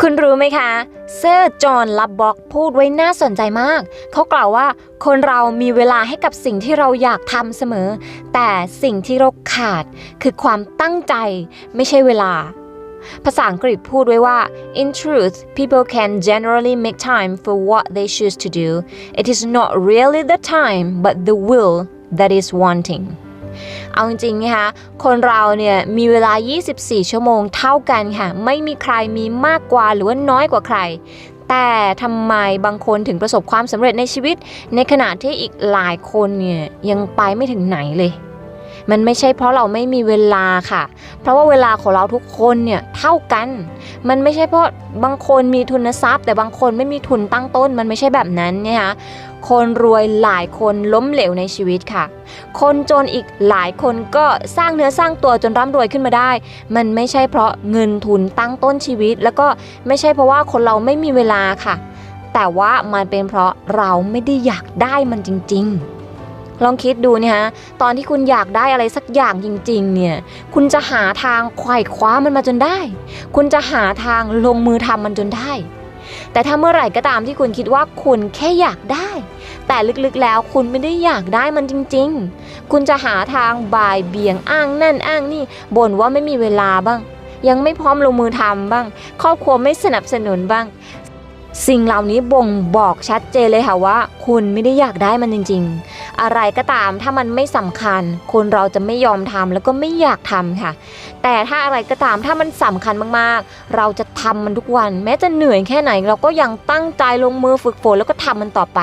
คุณรู้ไหมคะ เซอร์จอห์นลับบ็อกพูดไว้น่าสนใจมาก เขากล่าวว่าคนเรามีเวลาให้กับสิ่งที่เราอยากทำเสมอ แต่สิ่งที่เราขาดคือความตั้งใจไม่ใช่เวลา ภาษาอังกฤษพูดไว้ว่า in truth people can generally make time for what they choose to do it is not really the time but the will that is wanting เอาจริงๆนะคะคนเราเนี่ยมีเวลา 24 ชั่วโมงเท่ากันค่ะ ไม่มีใครมีมากกว่าหรือว่าน้อยกว่าใคร แต่ทำไมบางคนถึงประสบความสำเร็จในชีวิต ในขณะที่อีกหลายคนเนี่ยยังไปไม่ถึงไหนเลย มันไม่ใช่เพราะเราไม่มีเวลาค่ะ เพราะว่าเวลาของเราทุกคนเนี่ยเท่ากัน มันไม่ใช่เพราะบางคนมีทุนทรัพย์ แต่บางคนไม่มีทุนตั้งต้น มันไม่ใช่แบบนั้นนี่ยคะ คนรวยหลายคนล้มเหลวในชีวิตค่ะ คนจนอีกหลายคนก็สร้างเนื้อสร้างตัวจนร่ำรวยขึ้นมาได้ มันไม่ใช่เพราะเงินทุนตั้งต้นชีวิต แล้วก็ไม่ใช่เพราะว่าคนเราไม่มีเวลาค่ะ แต่ว่ามันเป็นเพราะเราไม่ได้อยากได้มันจริง ๆลองคิดดูเนี่ยฮะ ตอนที่คุณอยากได้อะไรสักอย่างจริงๆ เนี่ย คุณจะหาทางไขว่คว้ามันมาจนได้ คุณจะหาทางลงมือทำมันจนได้ แต่ถ้าเมื่อไหร่ก็ตามที่คุณคิดว่าคุณแค่อยากได้ แต่ลึกๆแล้วคุณไม่ได้อยากได้มันจริง ๆ คุณจะหาทางบ่ายเบี่ยงอ้างนั่นอ้างนี่บ่นว่าไม่มีเวลาบ้าง ยังไม่พร้อมลงมือทำบ้าง ครอบครัวไม่สนับสนุนบ้าง สิ่งเหล่านี้บ่งบอกชัดเจนเลยค่ะว่า คุณไม่ได้อยากได้มันจริง ๆ อะไรก็ตามถ้ามันไม่สำคัญ คนเราจะไม่ยอมทำแล้วก็ไม่อยากทำค่ะ แต่ถ้าอะไรก็ตามถ้ามันสำคัญมากๆ เราจะทำมันทุกวัน แม้จะเหนื่อยแค่ไหน เราก็ยังตั้งใจลงมือฝึกฝนแล้วก็ทำมันต่อไป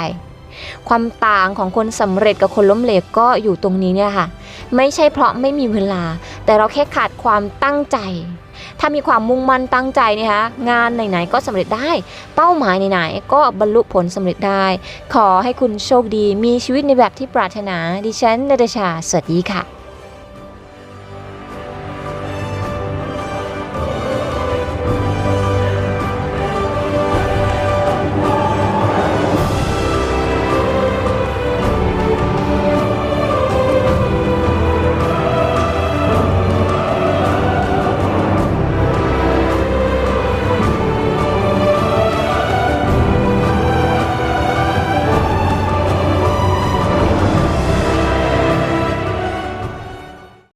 ความต่างของคนสำเร็จกับคนล้มเหลวก็อยู่ตรงนี้เนี่ยค่ะ ไม่ใช่เพราะไม่มีเวลา แต่เราแค่ขาดความตั้งใจ ถ้ามีความมุ่งมั่นตั้งใจเนะคะงานไหนๆก็สำเร็จได้ เป้าหมายไหนๆก็บรรลุผลสำเร็จได้ ขอให้คุณโชคดีมีชีวิตในแบบที่ปรารถนาดิฉันนดชา สวัสดีค่ะ